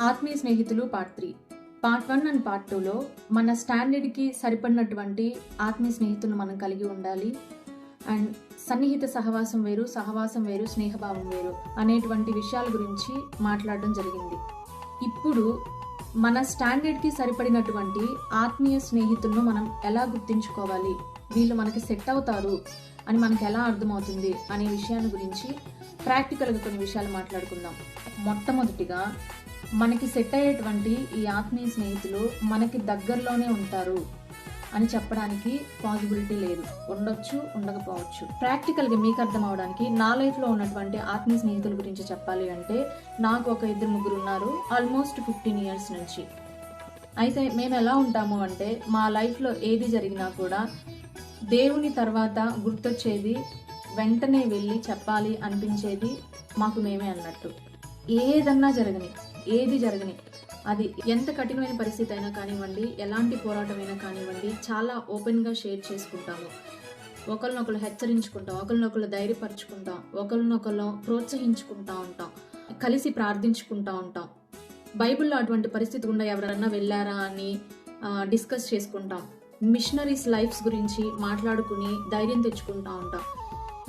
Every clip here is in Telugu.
ఆత్మీయ స్నేహితులు part three. Part one and part టూలో మన స్టాండర్డ్కి సరిపడినటువంటి ఆత్మీయ స్నేహితులను మనం కలిగి ఉండాలి. అండ్ సన్నిహిత సహవాసం వేరు సహవాసం వేరు స్నేహభావం వేరు అనేటువంటి విషయాల గురించి మాట్లాడడం జరిగింది. ఇప్పుడు మన స్టాండర్డ్కి సరిపడినటువంటి ఆత్మీయ స్నేహితులను మనం ఎలా గుర్తించుకోవాలి? వీళ్ళు మనకి సెట్ అవుతారు అని మనకు ఎలా అర్థమవుతుంది అనే విషయాల గురించి ప్రాక్టికల్గా కొన్ని విషయాలు మాట్లాడుకుందాం. మొట్టమొదటిగా మనకి సెట్ అయ్యేటువంటి ఈ ఆత్మీయ స్నేహితులు మనకి దగ్గరలోనే ఉంటారు అని చెప్పడానికి పాసిబిలిటీ లేదు. ఉండొచ్చు ఉండకపోవచ్చు. ప్రాక్టికల్గా మీకు అర్థం అవడానికి నా లైఫ్లో ఉన్నటువంటి ఆత్మీయ స్నేహితుల గురించి చెప్పాలి అంటే నాకు ఒక ఇద్దరు ముగ్గురు ఉన్నారు ఆల్మోస్ట్ ఫిఫ్టీన్ ఇయర్స్ నుంచి. అయితే మేము ఎలా ఉంటాము అంటే మా లైఫ్లో ఏది జరిగినా కూడా దేవుని తర్వాత గుర్తొచ్చేది వెంటనే వెళ్ళి చెప్పాలి అనిపించేది మాకు మేమే అన్నట్టు. ఏదన్నా జరగని ఏది జరగని. అది ఎంత కఠినమైన పరిస్థితి అయినా కానివ్వండి ఎలాంటి పోరాటమైనా కానివ్వండి చాలా ఓపెన్గా షేర్ చేసుకుంటాము. ఒకరినొకరు హెచ్చరించుకుంటాం ఒకరినొకరు ధైర్యపరచుకుంటాం ఒకరినొకరు ప్రోత్సహించుకుంటా ఉంటాం కలిసి ప్రార్థించుకుంటా ఉంటాం. బైబిల్లో అటువంటి పరిస్థితి గుండా ఎవరన్నా వెళ్ళారా అని డిస్కస్ చేసుకుంటాం. మిషనరీస్ లైఫ్స్ గురించి మాట్లాడుకుని ధైర్యం తెచ్చుకుంటా ఉంటాం.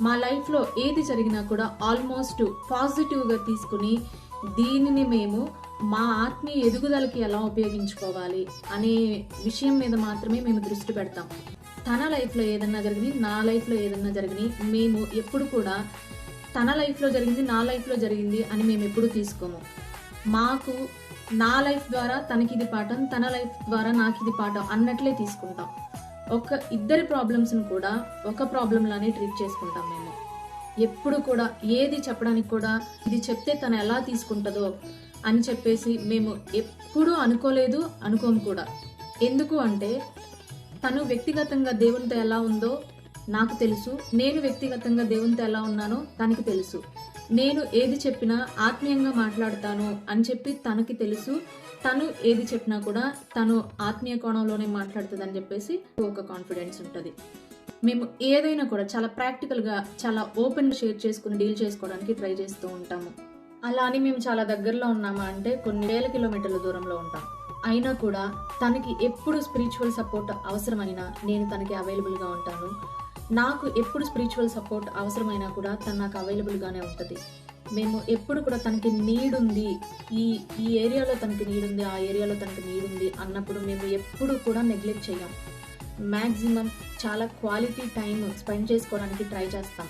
మా లైఫ్లో ఏది జరిగినా కూడా ఆల్మోస్ట్ పాజిటివ్గా తీసుకుని దీనిని మేము మా ఆత్మీయ ఎదుగుదలకి ఎలా ఉపయోగించుకోవాలి అనే విషయం మీద మాత్రమే మేము దృష్టి పెడతాం. తన లైఫ్లో ఏదన్నా జరిగింది నా లైఫ్లో ఏదన్నా జరిగింది మేము ఎప్పుడు కూడా తన లైఫ్లో జరిగింది నా లైఫ్లో జరిగింది అని మేము ఎప్పుడు తీసుకోము. మాకు నా లైఫ్ ద్వారా తనకి ఇది పాఠం తన లైఫ్ ద్వారా నాకు ఇది పాఠం అన్నట్లే తీసుకుంటాం. ఒక ఇద్దరి ప్రాబ్లమ్స్ను కూడా ఒక ప్రాబ్లంలానే ట్రీట్ చేసుకుంటాం మేము. ఎప్పుడు కూడా ఏది చెప్పడానికి కూడా ఇది చెప్తే తను ఎలా తీసుకుంటుందో అని చెప్పేసి మేము ఎప్పుడూ అనుకోలేదు అనుకోము కూడా. ఎందుకు అంటే తను వ్యక్తిగతంగా దేవునితో ఎలా ఉందో నాకు తెలుసు. నేను వ్యక్తిగతంగా దేవునితో ఎలా ఉన్నానో తనకి తెలుసు. నేను ఏది చెప్పినా ఆత్మీయంగా మాట్లాడతాను అని చెప్పి తనకి తెలుసు. తను ఏది చెప్పినా కూడా తను ఆత్మీయ కోణంలోనే మాట్లాడుతుందని చెప్పేసి ఒక కాన్ఫిడెన్స్ ఉంటుంది. మేము ఏదైనా కూడా చాలా ప్రాక్టికల్గా చాలా ఓపెన్గా షేర్ చేసుకుని డీల్ చేసుకోవడానికి ట్రై చేస్తూ ఉంటాము. అలా అని మేము చాలా దగ్గరలో ఉన్నామా అంటే కొన్ని వేల కిలోమీటర్ల దూరంలో ఉంటాం. అయినా కూడా తనకి ఎప్పుడు స్పిరిచువల్ సపోర్ట్ అవసరమైనా నేను తనకి అవైలబుల్గా ఉంటాను. నాకు ఎప్పుడు స్పిరిచువల్ సపోర్ట్ అవసరమైనా కూడా తను నాకు అవైలబుల్గానే ఉంటుంది. మేము ఎప్పుడు కూడా తనకి నీడ్ ఉంది ఈ ఈ ఏరియాలో తనకి నీడ్ ఉంది ఆ ఏరియాలో తనకి నీడ్ ఉంది అన్నప్పుడు మేము ఎప్పుడు కూడా నెగ్లెక్ట్ చేయం మ్యాక్సిమం చాలా క్వాలిటీ టైం స్పెండ్ చేసుకోవడానికి ట్రై చేస్తాం.